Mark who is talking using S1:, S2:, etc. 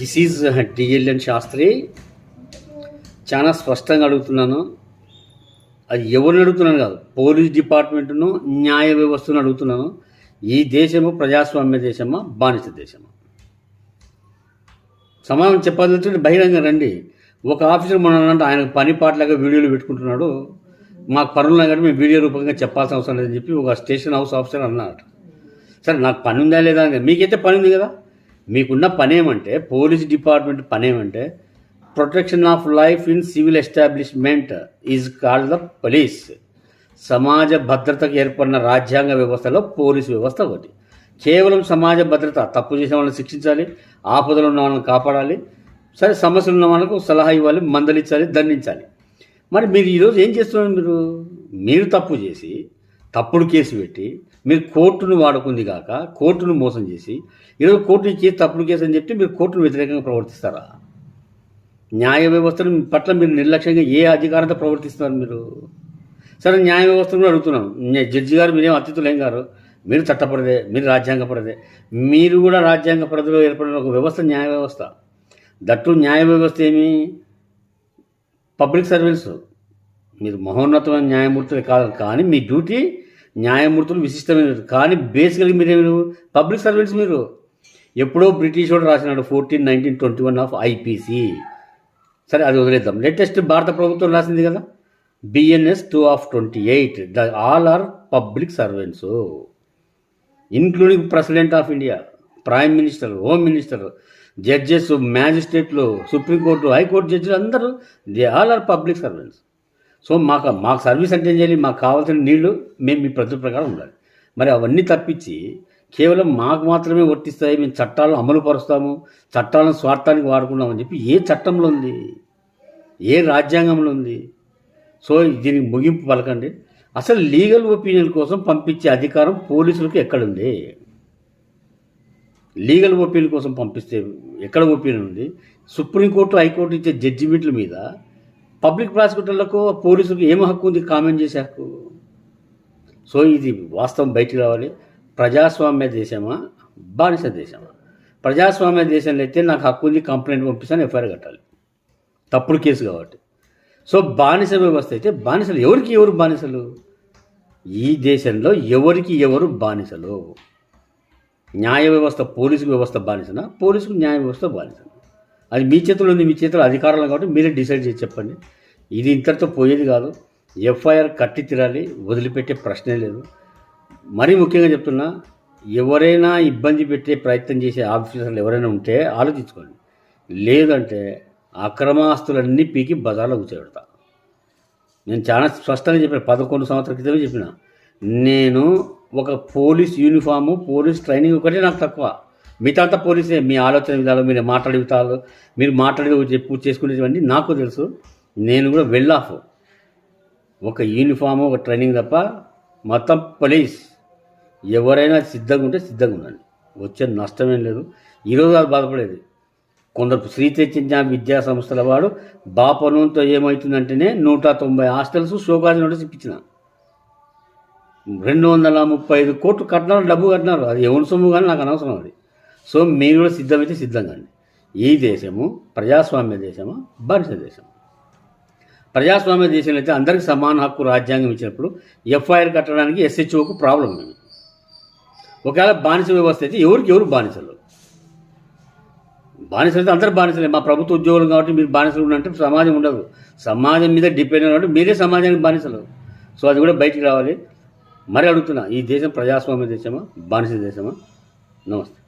S1: This is డిఎల్ఎన్ Sastry. చాలా స్పష్టంగా అడుగుతున్నాను. అది ఎవరిని అడుగుతున్నాను కాదు పోలీస్ డిపార్ట్మెంట్ను న్యాయ వ్యవస్థను అడుగుతున్నాను. ఈ దేశము ప్రజాస్వామ్య దేశమా బానిస దేశమా? సమాధానం చెప్పాలంటే బహిరంగ రండి. ఒక ఆఫీసర్ మన ఆయన పని పాటలాగా వీడియోలు పెట్టుకుంటున్నాడు. మాకు పనులు కానీ మేము వీడియో రూపంగా చెప్పాల్సిన అవసరం లేదని చెప్పి ఒక స్టేషన్ హౌస్ ఆఫీసర్ అన్నాడు సరే నాకు పని ఉందా లేదా అని మీకైతే పని ఉంది కదా? మీకున్న పనేమంటే police department పనేమంటే protection of life in civil establishment is called the police సమాజ భద్రతకు ఏర్పడిన రాజ్యాంగ వ్యవస్థలో పోలీసు వ్యవస్థ ఒకటి. కేవలం సమాజ భద్రత తప్పు చేసిన వాళ్ళని శిక్షించాలి ఆపదలు ఉన్న వాళ్ళని కాపాడాలి సరే సమస్యలు ఉన్న వాళ్ళకు సలహా ఇవ్వాలి మందలించాలి దండించాలి. మరి మీరు ఈరోజు ఏం చేస్తున్నారు మీరు? మీరు తప్పు చేసి తప్పుడు కేసు పెట్టి మీరు కోర్టును వాడుకుంది కాక కోర్టును మోసం చేసి ఈరోజు కోర్టు ఇచ్చి తప్పుడు కేసు అని చెప్పి మీరు కోర్టును వ్యతిరేకంగా ప్రవర్తిస్తారా? న్యాయ వ్యవస్థను పట్ల మీరు నిర్లక్ష్యంగా ఏ అధికారంతో ప్రవర్తిస్తున్నారు మీరు? సరే న్యాయ వ్యవస్థను కూడా అడుగుతున్నాను. జడ్జి గారు మీరేం అతిథులేం గారు? మీరు చట్టపడదే మీరు రాజ్యాంగపడదే మీరు కూడా రాజ్యాంగ పరిధిలో ఏర్పడిన ఒక వ్యవస్థ న్యాయ వ్యవస్థ. దట్టు న్యాయ వ్యవస్థ ఏమి? Public service. మీరు మహోన్నతమైన న్యాయమూర్తులే కాదు కానీ మీ డ్యూటీ న్యాయమూర్తులు విశిష్టమైన కానీ బేసికల్గా మీరు పబ్లిక్ సర్వెంట్స్ మీరు. ఎప్పుడో బ్రిటిష్ వాడు రాసినాడు fourteen nineteen twenty one of IPC సరే అది వదిలేద్దాం. లేటెస్ట్ భారత ప్రభుత్వం రాసింది కదా? BNS two of twenty eight the all are public servants including president of India prime minister home minister judges మ్యాజిస్ట్రేట్లు supreme court high court జడ్జిలు అందరూ they all are public servants so మాకు మాకు సర్వీస్ అంటే ఏం చేయాలి? మాకు కావాల్సిన నీళ్ళు మేము మీ పద్ధతి ప్రకారం ఉండాలి. మరి అవన్నీ తప్పించి కేవలం మాకు మాత్రమే వర్తిస్తాయి మేము చట్టాలను అమలు పరుస్తాము చట్టాలను స్వార్థానికి వాడుకున్నామని చెప్పి ఏ చట్టంలో ఉంది? ఏ రాజ్యాంగంలో ఉంది? సో దీనికి ముగింపు పలకండి. అసలు లీగల్ ఒపీనియన్ కోసం పంపించే అధికారం పోలీసులకు ఎక్కడుంది? లీగల్ ఒపీనియన్ కోసం పంపిస్తే ఎక్కడ ఒపీనియన్ ఉంది? సుప్రీంకోర్టు హైకోర్టు ఇచ్చే జడ్జిమెంట్ల మీద పబ్లిక్ ప్రాసిక్యూటర్లకు పోలీసులకు ఏం హక్కు ఉంది? కామెంట్ చేసే హక్కు. సో ఇది వాస్తవం బయటికి రావాలి. ప్రజాస్వామ్య దేశమా? బానిస దేశమా? ప్రజాస్వామ్య దేశంలో అయితే నాకు హక్కు ఉంది కంప్లైంట్ పంపిస్తాను ఎఫ్ఐఆర్ కట్టాలి. తప్పుడు కేసు కాబట్టి. సో బానిస వ్యవస్థ అయితే బానిసలు. ఎవరికి ఎవరు బానిసలు? ఈ దేశంలో ఎవరికి ఎవరు బానిసలు? న్యాయ వ్యవస్థ పోలీసు వ్యవస్థ బానిసనా? పోలీసుకు న్యాయ వ్యవస్థ బానిసనా? అది మీ చేతిలో ఉంది మీ చేతిలో అధికారులు కాబట్టి మీరే డిసైడ్ చేసి చెప్పండి. ఇది ఇంతటితో పోయేది కాదు. ఎఫ్ఐఆర్ కట్టి తిరాలి వదిలిపెట్టే ప్రశ్నే లేదు. మరీ ముఖ్యంగా చెప్తున్నా ఎవరైనా ఇబ్బంది పెట్టే ప్రయత్నం చేసే ఆఫీసర్లు ఎవరైనా ఉంటే ఆలోచించుకోండి. లేదంటే అక్రమాస్తులన్నీ పీకి బజార్లో కూర్చోబెడతా. నేను చాలా స్పష్టంగా చెప్పాను పదకొండు సంవత్సరాల క్రితమే చెప్పిన నేను ఒక పోలీస్ యూనిఫాము పోలీస్ ట్రైనింగ్ ఒకటే నాకు తక్కువ. మిగతా పోలీసే మీ ఆలోచన విధాలు మీరు మాట్లాడే విధాలు మీరు మాట్లాడే పూర్తి చేసుకునేటివన్నీ నాకు తెలుసు. నేను కూడా వెళ్ళాఫ్ ఒక యూనిఫాము ఒక ట్రైనింగ్ తప్ప మొత్తం పోలీస్ ఎవరైనా సిద్ధంగా ఉంటే సిద్ధంగా ఉండండి. వచ్చే నష్టమేం లేదు. ఈరోజు అది బాధపడేది. కొందరు శ్రీ తెచ్చిన విద్యా సంస్థల వాడు బాపనంతో ఏమవుతుందంటేనే నూట తొంభై హాస్టల్స్ షోకాజ్ నోటీస్ ఇప్పించిన. రెండు వందల ముప్పై ఐదు కోట్లు కట్టినారు డబ్బు కట్టినారు. అది ఎవరి సొమ్ము కానీ నాకు అనవసరం అది. సో మీరు కూడా సిద్ధమైతే సిద్ధంగా అండి ఈ దేశము ప్రజాస్వామ్య దేశమా బానిస దేశం ప్రజాస్వామ్య దేశంలో అయితే అందరికీ సమాన హక్కు రాజ్యాంగం ఇచ్చినప్పుడు ఎఫ్ఐఆర్ కట్టడానికి ఎస్హెచ్ఓకు ప్రాబ్లం ఉంది ఒకవేళ బానిస వ్యవస్థ అయితే ఎవరికి ఎవరు బానిసలు? బానిసలు అయితే అందరు బానిసలే. మా ప్రభుత్వ ఉద్యోగులు కాబట్టి మీరు బానిసలు ఉన్నంటే సమాజం ఉండదు. సమాజం మీద డిపెండ్ కాబట్టి మీరే సమాజానికి బానిసలు. సో అది కూడా బయటికి రావాలి. మరి అడుగుతున్నా ఈ దేశం ప్రజాస్వామ్య దేశమా బానిస దేశమా? నమస్తే.